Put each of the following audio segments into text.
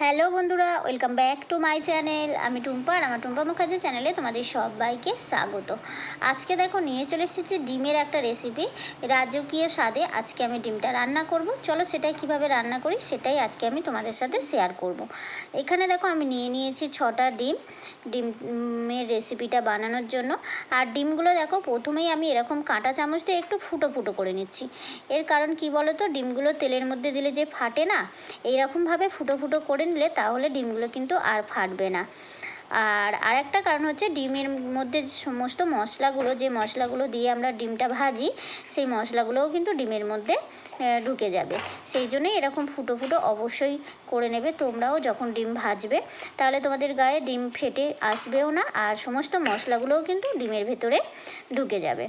Hello বন্ধুরা, welcome back to my channel. আমি টুম্পা আমার টুম্পা মুখার্জি চ্যানেলে তোমাদের সবাইকে স্বাগত। আজকে দেখো নিয়ে চলে এসেছি ডিমের একটা রেসিপি রাজকীয় স্বাদে। আজকে আমি ডিমটা রান্না করব। চলো সেটাই কীভাবে রান্না করি, সেটাই আজকে আমি তোমাদের সাথে শেয়ার করব। এখানে দেখো আমি নিয়ে নিয়েছি ছটা ডিম, ডিমের রেসিপিটা বানানোর জন্য। আর ডিমগুলো দেখো, প্রথমেই আমি এরকম কাঁটা চামচ দিয়ে একটু ফুটো ফুটো করে নিচ্ছি। এর কারণ কি বলো তো ডিমগুলো তেলের মধ্যে দিলে যে ফাটে না, এইরকমভাবে ফুটো ফুটো করে নিলে তাহলে ডিমগুলো কিন্তু আর ফাটবে না। আর আরেকটা কারণ হচ্ছে ডিমের মধ্যে সমস্ত মশলাগুলো, যে মশলাগুলো দিয়ে আমরা ডিমটা ভাজি, সেই মশলাগুলোও কিন্তু ডিমের মধ্যে ঢুকে যাবে। সেই জন্যই এরকম ফুটো ফুটো অবশ্যই করে নেবে। তোমরাও যখন ডিম ভাজবে, তাহলে তোমাদের গায়ে ডিম ফেটে আসবেও না, আর সমস্ত মশলাগুলোও কিন্তু ডিমের ভেতরে ঢুকে যাবে।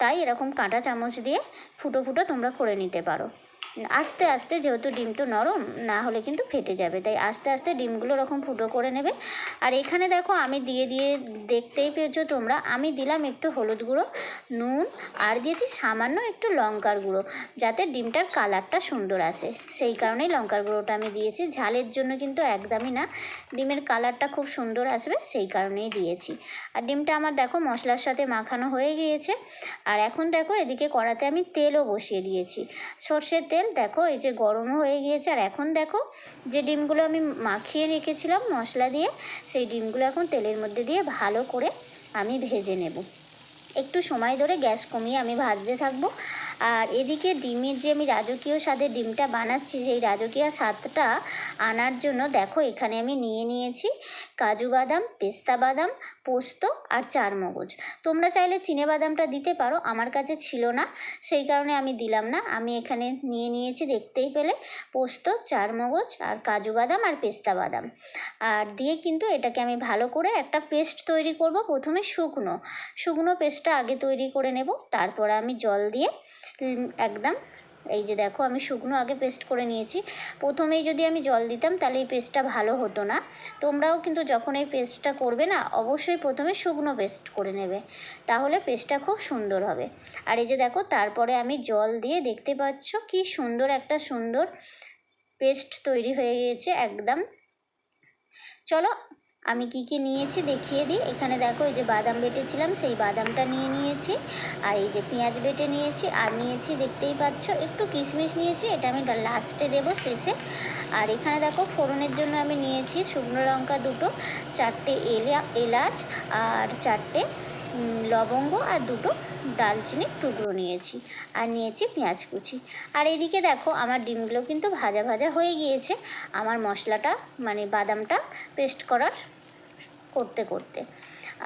তাই এরকম কাঁটা চামচ দিয়ে ফুটো ফুটো তোমরা করে নিতে পারো। আস্তে আস্তে যেহেতু ডিম তো নরম, না হলে কিন্তু ফেটে যাবে। তাই আস্তে আস্তে ডিমগুলো এরকম ফুটো করে নেবে। আর এখানে দেখো আমি দিয়ে দিয়ে দেখতেই পেয়েছ তোমরা, আমি দিলাম একটু হলুদ গুঁড়ো, নুন, আর দিয়েছি সামান্য একটু লঙ্কার গুঁড়ো, যাতে ডিমটার কালারটা সুন্দর আসে। সেই কারণেই লঙ্কার গুঁড়োটা আমি দিয়েছি। ঝালের জন্য কিন্তু একদমই না, ডিমের কালারটা খুব সুন্দর আসবে, সেই কারণেই দিয়েছি। আর ডিমটা আমার দেখো মশলার সাথে মাখানো হয়ে গিয়েছে। আর এখন দেখো এদিকে কড়াতে আমি তেলও বসিয়ে দিয়েছি। সর্ষের তেল দেখো, এই যে গরমও হয়ে গিয়েছে, আর এখন দেখো, যে ডিমগুলো আমি মাখিয়ে রেখেছিলাম মশলা দিয়ে, সেই ডিমগুলো এখন তেলের মধ্যে দিয়ে ভালো করে আমি ভেজে নেব। একটু সময় ধরে গ্যাস কমিয়ে আমি ভাজতে থাকব। আর এদিকে ডিমের যে আমি রাজকীয় স্বাদের ডিমটা বানাচ্ছি, সেই রাজকীয় স্বাদটা আনার জন্য দেখো এখানে আমি নিয়ে নিয়েছি কাজু বাদাম, পেস্তা বাদাম, পোস্ত আর চারমগজ তোমরা চাইলে চিনে বাদামটা দিতে পারো, আমার কাছে ছিল না, সেই কারণে আমি দিলাম না। আমি এখানে নিয়ে নিয়েছি দেখতেই পেলে পোস্ত চারমগজ আর কাজু বাদাম আর পেস্তা বাদাম। আর দিয়ে কিন্তু এটাকে আমি ভালো করে একটা পেস্ট তৈরি করব, প্রথমে শুকনো। শুকনো পেস্টটা আগে তৈরি করে নেব। তারপর আমি জল দিয়ে একদম এই যে দেখো আমি শুকনো আগে পেস্ট করে নিয়েছি। প্রথমেই যদি আমি জল দিতাম তাহলে এই পেস্টটা ভালো হতো না। তোমরাও কিন্তু যখন এই পেস্টটা করবে না, অবশ্যই প্রথমে শুকনো পেস্ট করে নেবে। তাহলে পেস্টটা খুব সুন্দর হবে। আর এই যে দেখো তারপরে আমি জল দিয়ে দেখতে পাচ্ছ কি সুন্দর একটা সুন্দর পেস্ট তৈরি হয়ে গিয়েছে একদম। চলো আমি কি কি নিয়েছি দেখিয়ে দিই। এখানে দেখো এই যে বাদাম বেটেছিলাম, সেই বাদামটা নিয়ে নিয়েছি। আর এই যে পেঁয়াজ বেটে নিয়েছি, আর নিয়েছি দেখতেই পাচ্ছ, একটু কিশমিশ নিয়েছি, এটা আমি লাস্টে দেবো শেষে। আর এখানে দেখো ফোড়নের জন্য আমি নিয়েছি শুকনো লঙ্কা দুটো, চারটে এলা, এলাচ, আর চারটে লবঙ্গ, আর দুটো ডালচিনির টুকরো নিয়েছি। আর নিয়েছি পেঁয়াজ কুচি। আর এদিকে দেখো আমার ডিমগুলো কিন্তু ভাজা ভাজা হয়ে গিয়েছে। আমার মশলাটা মানে বাদামটা পেস্ট করার করতে করতে।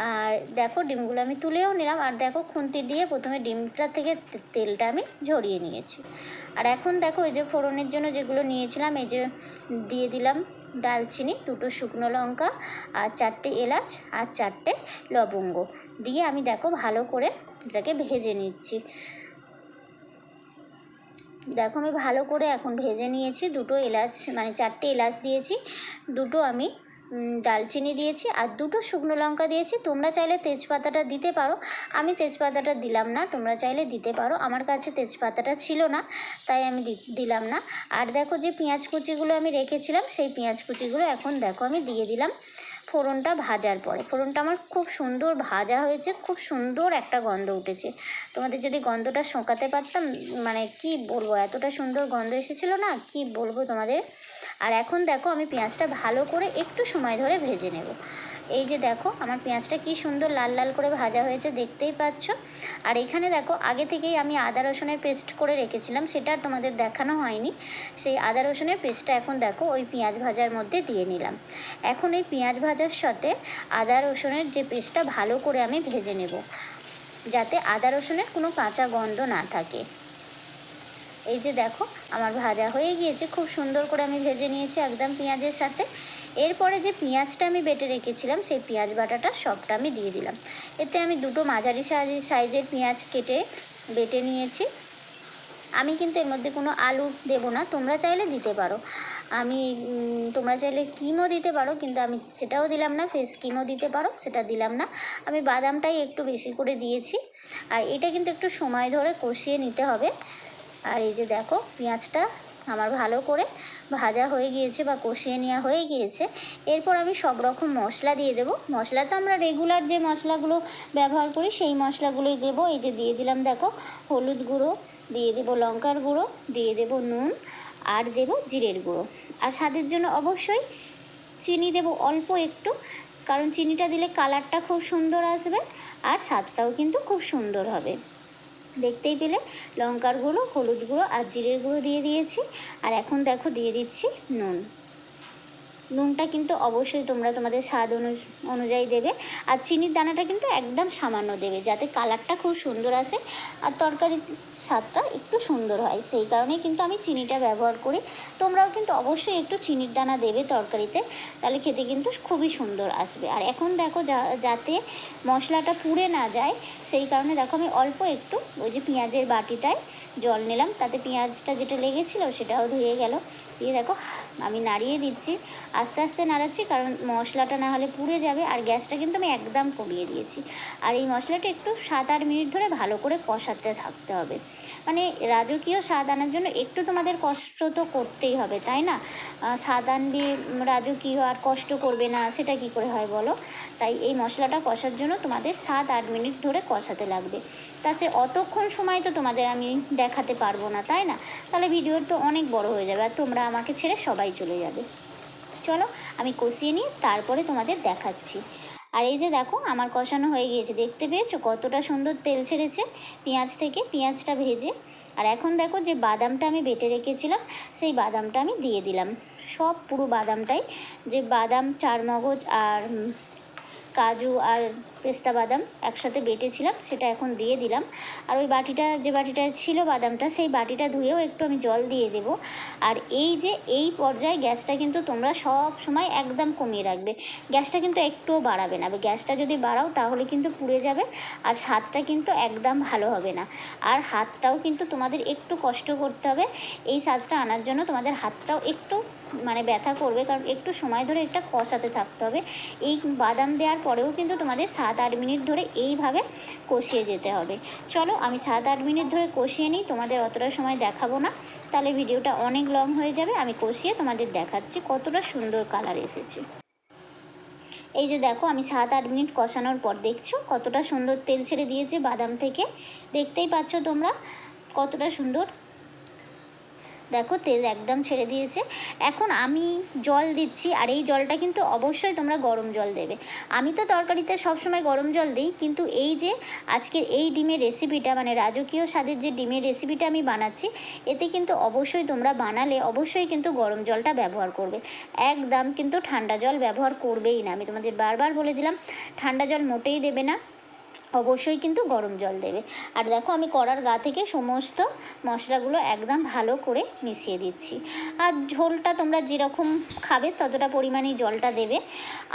আর দেখো ডিমগুলো আমি তুলেও নিলাম। আর দেখো খুন্তি দিয়ে প্রথমে ডিমটা থেকে তেলটা আমি ঝরিয়ে নিয়েছি। আর এখন দেখো এই যে ফোড়নের জন্য যেগুলো নিয়েছিলাম, এই যে দিয়ে দিলাম ডালচিনি, দুটো শুকনো লঙ্কা আর চারটে এলাচ আর চারটে লবঙ্গ। দিয়ে আমি দেখো ভালো করে এটাকে ভেজে নিচ্ছি। দেখো আমি ভালো করে এখন ভেজে নিয়েছি। দুটো এলাচ মানে চারটে এলাচ দিয়েছি। দুটো আমি উম, দালচিনি দিয়েছি আর দুটো শুকনো লঙ্কা দিয়েছি। তোমরা চাইলে তেজপাতাটা দিতে পারো। আমি তেজপাতাটা দিলাম না তোমরা চাইলে দিতে পারো। আমার কাছে তেজপাতাটা ছিল না তাই আমি দিলাম না। আর দেখো যে পেঁয়াজ কুচিগুলো আমি রেখেছিলাম সেই পেঁয়াজ কুচিগুলো এখন দেখো আমি দিয়ে দিলাম। ফোড়নটা ভাজার পরে। ফোড়নটা আমার খুব সুন্দর ভাজা হয়েছে, খুব সুন্দর একটা গন্ধ উঠেছে। তোমাদের যদি গন্ধটা শোঁকাতে পারতাম মানে কি বলব, এতটা সুন্দর গন্ধ এসেছিল না, কি বলব তোমাদের? আর এখন দেখো, আমি পেঁয়াজটা ভালো করে একটু সময় ধরে ভেজে নেব। এই যে দেখো, আমার পেঁয়াজটা কি সুন্দর লাল লাল করে ভাজা হয়েছে, দেখতেই পাচ্ছ। আর এখানে দেখো, আগে থেকেই আমি আদা রসুনের পেস্ট করে রেখেছিলাম, সেটা আর তোমাদের দেখানো হয়নি। সেই আদা রসুনের পেস্টটা এখন দেখো, ওই পেঁয়াজ ভাজার মধ্যে দিয়ে নিলাম। এখন এই পেঁয়াজ ভাজার সাথে আদা রসুনের যে পেস্টটা ভালো করে আমি ভেজে নেব, যাতে আদা রসুনের কোনো কাঁচা গন্ধ না থাকে। এই যে দেখো, আমার ভাজা হয়ে গিয়েছে। খুব সুন্দর করে আমি ভেজে নিয়েছি একদম পেঁয়াজের সাথে। এরপরে যে পেঁয়াজটা আমি বেটে রেখেছিলাম, সেই পেঁয়াজ বাটাটা সবটা আমি দিয়ে দিলাম। এতে আমি দুটো মাঝারি সাইজ- সাইজের পেঁয়াজ কেটে বেটে নিয়েছি। আমি কিন্তু এর মধ্যে কোনো আলু দেবো না, তোমরা চাইলে দিতে পারো। আমি তোমরা চাইলে কিমও দিতে পারো, কিন্তু আমি সেটাও দিলাম না, ফেস কিমও দিতে পারো, সেটা দিলাম না। আমি বাদামটাই একটু বেশি করে দিয়েছি। আর এটা কিন্তু একটু সময় ধরে কষিয়ে নিতে হবে। আর এই যে দেখো, পেঁয়াজটা আমার ভালো করে ভাজা হয়ে গিয়েছে বা কষিয়ে নেওয়া হয়ে গিয়েছে। এরপর আমি সব রকম মশলা দিয়ে দেবো। মশলা তো আমরা রেগুলার যে মশলাগুলো ব্যবহার করি, সেই মশলাগুলোই দেবো। এই যে দিয়ে দিলাম দেখো, হলুদ গুঁড়ো, দিয়ে দেবো লঙ্কার গুঁড়ো, দিয়ে দেবো নুন, আর দেবো জিরের গুঁড়ো। আর স্বাদের জন্য অবশ্যই চিনি দেবো অল্প একটু, কারণ চিনিটা দিলে কালারটা খুব সুন্দর আসবে, আর স্বাদটাও কিন্তু খুব সুন্দর হবে। দেখতেই পেলে। লঙ্কার গুঁড়ো, হলুদ গুঁড়ো আর জিরের গুঁড়ো দিয়ে দিয়েছি। আর এখন দেখো, দিয়ে দিচ্ছি নুন। নুনটা কিন্তু অবশ্যই তোমরা তোমাদের স্বাদ অনু- অনুযায়ী দেবে। আর চিনির দানাটা কিন্তু একদম সামান্য দেবে, যাতে কালারটা খুব সুন্দর আসে আর তরকারির স্বাদটা একটু সুন্দর হয়। সেই কারণেই কিন্তু আমি চিনিটা ব্যবহার করি। তোমরাও কিন্তু অবশ্যই একটু চিনির দানা দেবে তরকারিতে, তাহলে খেতে কিন্তু খুবই সুন্দর আসবে। আর এখন দেখো যা- যাতে মশলাটা পুড়ে না যায়, সেই কারণে দেখো আমি অল্প একটু ওই যে পেঁয়াজের বাটিটায় জল নিলাম, তাতে পেঁয়াজটা যেটা লেগেছিলো সেটাও ধুয়ে গেল। দিয়ে দেখো, আমি নাড়িয়ে দিচ্ছি, আস্তে আস্তে নাড়াচ্ছি, কারণ মশলাটা না হলে পুড়ে যাবে, আর গ্যাসটা কিন্তু আমি একদম কমিয়ে দিয়েছি। আর এই মশলাটা একটু সাত আট মিনিট ধরে ভালো করে কষাতে থাকতে হবে। মানে রাজকীয় স্বাদ আনার জন্য একটু তোমাদের কষ্ট তো করতেই হবে, তাই না? স্বাদ আনবে রাজকীয়, আর কষ্ট করবে না, সেটা কি করে হয় বলো? তাই এই মশলাটা কষার জন্য তোমাদের সাত আট মিনিট ধরে কষাতে লাগবে। তাছাড়া অতক্ষণ সময় তো তোমাদের আমি দেখাতে পারব না তাই না? তাহলে ভিডিও তো অনেক বড় হয়ে যাবে আর তোমরা আমাকে ছেড়ে সবাই চলে যাবে। চলো আমি কষিয়ে নিয়ে তারপরে তোমাদের দেখাচ্ছি। আর এই যে দেখো আমার কষানো হয়ে গিয়েছে দেখতে পেয়েছ? কতটা সুন্দর তেল ছেড়েছে পেঁয়াজ থেকে পেঁয়াজটা ভেজে। আর এখন দেখো যে বাদামটা আমি বেটে রেখেছিলাম সেই বাদামটা আমি দিয়ে দিলাম। সব পুরো বাদামটাই যে বাদাম চারমগজ আর উম, কাজু আর পেস্তা বাদাম একসাথে বেটেছিলাম, সেটা এখন দিয়ে দিলাম। আর ওই বাটিটা, যে বাটিটা ছিল বাদামটা, সেই বাটিটা ধুয়েও একটু আমি জল দিয়ে দেব। আর এই যে, এই পর্যায়ে গ্যাসটা কিন্তু তোমরা সব সময় একদম কমিয়ে রাখবে। গ্যাসটা কিন্তু একটুও বাড়াবে না। গ্যাসটা যদি বাড়াও, তাহলে কিন্তু পুড়ে যাবে আর স্বাদটা কিন্তু একদম ভালো হবে না। আর হাতটাও কিন্তু তোমাদের একটু কষ্ট করতে হবে। এই স্বাদটা আনার জন্য তোমাদের হাতটাও একটু মানে ব্যথা করবে, কারণ একটু সময় ধরে একটা কষাতে থাকতে হবে। এই বাদাম দেওয়ার পরেও কিন্তু তোমাদের সাত আট মিনিট ধরে এইভাবে কষিয়ে যেতে হবে। চলো আমি সাত আট মিনিট ধরে কষিয়ে নিই, তোমাদের অতটা সময় দেখাবো না। তাহলে ভিডিওটা অনেক লং হয়ে যাবে, আমি কষিয়ে তোমাদের দেখাচ্ছি কতটা সুন্দর কালার এসেছে। এই যে দেখো, আমি সাত আট মিনিট কষানোর পর দেখছ কতটা সুন্দর তেল ছেড়ে দিয়েছে বাদাম থেকে। দেখতেই পাচ্ছ তোমরা কতটা সুন্দর দেখো, তেল একদম ছেড়ে দিয়েছে। এখন আমি জল দিচ্ছি, আর এই জলটা কিন্তু অবশ্যই তোমরা গরম জল দেবে। আমি তো তরকারিতে সবসময় গরম জল দিই, কিন্তু এই যে আজকের এই ডিমের রেসিপিটা মানে রাজকীয় স্বাদের যে ডিমের রেসিপিটা আমি বানাচ্ছি, এতে কিন্তু অবশ্যই তোমরা বানালে অবশ্যই কিন্তু গরম জলটা ব্যবহার করবে। একদম কিন্তু ঠান্ডা জল ব্যবহার করবেই না। আমি তোমাদের বারবার বলে দিলাম, ঠান্ডা জল মোটেই দেবে না। অবশ্যই কিন্তু গরম জল দেবে। আর দেখো আমি কড়ার গা থেকে সমস্ত মশলাগুলো একদম ভালো করে মিশিয়ে দিচ্ছি। আর ঝোলটা তোমরা যেরকম খাবে ততটা পরিমাণেই জলটা দেবে।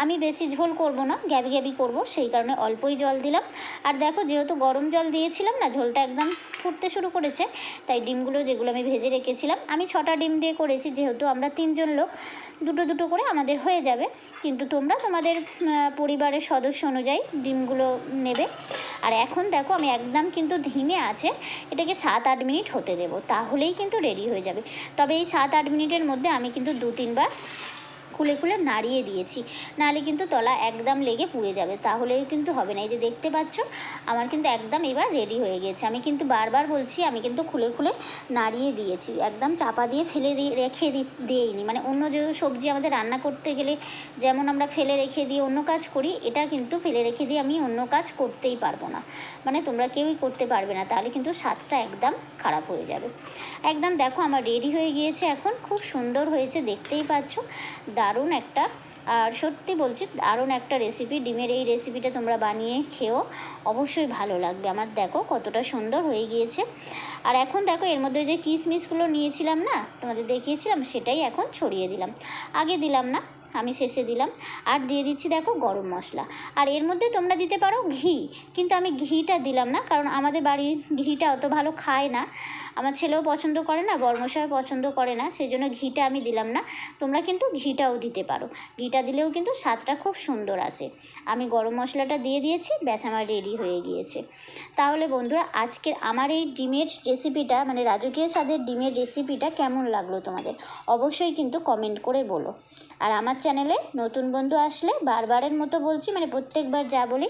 আমি বেশি ঝোল করব না, গ্যাবি গ্যাবি করব, সেই কারণে অল্পই জল দিলাম। আর দেখো যেহেতু গরম জল দিয়েছিলাম না, ঝোলটা একদম ফুটতে শুরু করেছে, তাই ডিমগুলো যেগুলো আমি ভেজে রেখেছিলাম, আমি ছটা ডিম দিয়ে করেছি, যেহেতু আমরা তিনজন লোক, দুটো দুটো করে আমাদের হয়ে যাবে। কিন্তু তোমরা তোমাদের পরিবারের সদস্য অনুযায়ী ডিমগুলো নেবে। আর এখন দেখো আমি একদম কিন্তু ধিমে আছে, এটাকে সাত আট মিনিট হতে দেবো, তাহলেই কিন্তু রেডি হয়ে যাবে। তবে এই সাত আট মিনিটের মধ্যে আমি কিন্তু দু তিনবার খুলে খুলে নাড়িয়ে দিয়েছি। নাহলে কিন্তু তলা একদম লেগে পুড়ে যাবে। তাহলেও কিন্তু হবে না। এই যে দেখতে পাচ্ছ, আমার কিন্তু একদম এবার রেডি হয়ে গেছে। আমি কিন্তু বারবার বলছি, আমি কিন্তু খুলে খুলে নাড়িয়ে দিয়েছি। একদম চাপা দিয়ে ফেলে দিয়ে রেখে দিইনি। মানে অন্য যে সবজি আমাদের রান্না করতে গেলে যেমন আমরা ফেলে রেখে দিয়ে অন্য কাজ করি, এটা কিন্তু ফেলে রেখে দিয়ে আমি অন্য কাজ করতেই পারব না। মানে তোমরা কেউই করতে পারবে না। তাহলে কিন্তু স্বাদটা একদম খারাপ হয়ে যাবে। একদম দেখো, আমার রেডি হয়ে গিয়েছে এখন। খুব সুন্দর হয়েছে, দেখতেই পাচ্ছ। দারুণ একটা, আর সত্যি বলছি দারুণ একটা রেসিপি ডিমের এই রেসিপিটা তোমরা বানিয়ে খেও, অবশ্যই ভালো লাগবে। আমার দেখো কতটা সুন্দর হয়ে গিয়েছে। আর এখন দেখো এর মধ্যে যে কিশমিশগুলো নিয়েছিলাম না, তোমাদের দেখিয়েছিলাম, সেটাই এখন ছড়িয়ে দিলাম। আগে দিলাম না, আমি শেষে দিলাম। আর দিয়ে দিচ্ছি দেখো গরম মশলা। আর এর মধ্যে তোমরা দিতে পারো ঘি, কিন্তু আমি ঘিটা দিলাম না, কারণ আমাদের বাড়ির ঘিটা অত ভালো খায় না। আমার ছেলেও পছন্দ করে না বর্মশাও পছন্দ করে না সেই জন্য ঘিটা আমি দিলাম না। তোমরা কিন্তু ঘিটাও দিতে পারো। ঘিটা দিলেও কিন্তু স্বাদটা খুব সুন্দর আসে। আমি গরম মশলাটা দিয়ে দিয়েছি, ব্যাস আমার রেডি হয়ে গিয়েছে। তাহলে বন্ধুরা, আজকের আমার এই ডিমের রেসিপিটা মানে রাজকীয় স্বাদের ডিমের রেসিপিটা কেমন লাগল তোমাদের? অবশ্যই কিন্তু কমেন্ট করে বলো। আর আমার চ্যানেলে নতুন বন্ধু আসলে বারবারের মতো বলছি মানে প্রত্যেকবার যা বলি,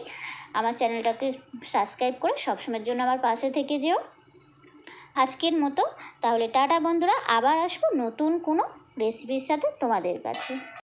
আমার চ্যানেলটাকে সাবস্ক্রাইব করে সবসময়ের জন্য আমার পাশে থেকে যেও। আজকের মতো। তাহলে টাটা বন্ধুরা আবার আসব নতুন কোনো রেসিপির সাথে তোমাদের কাছে।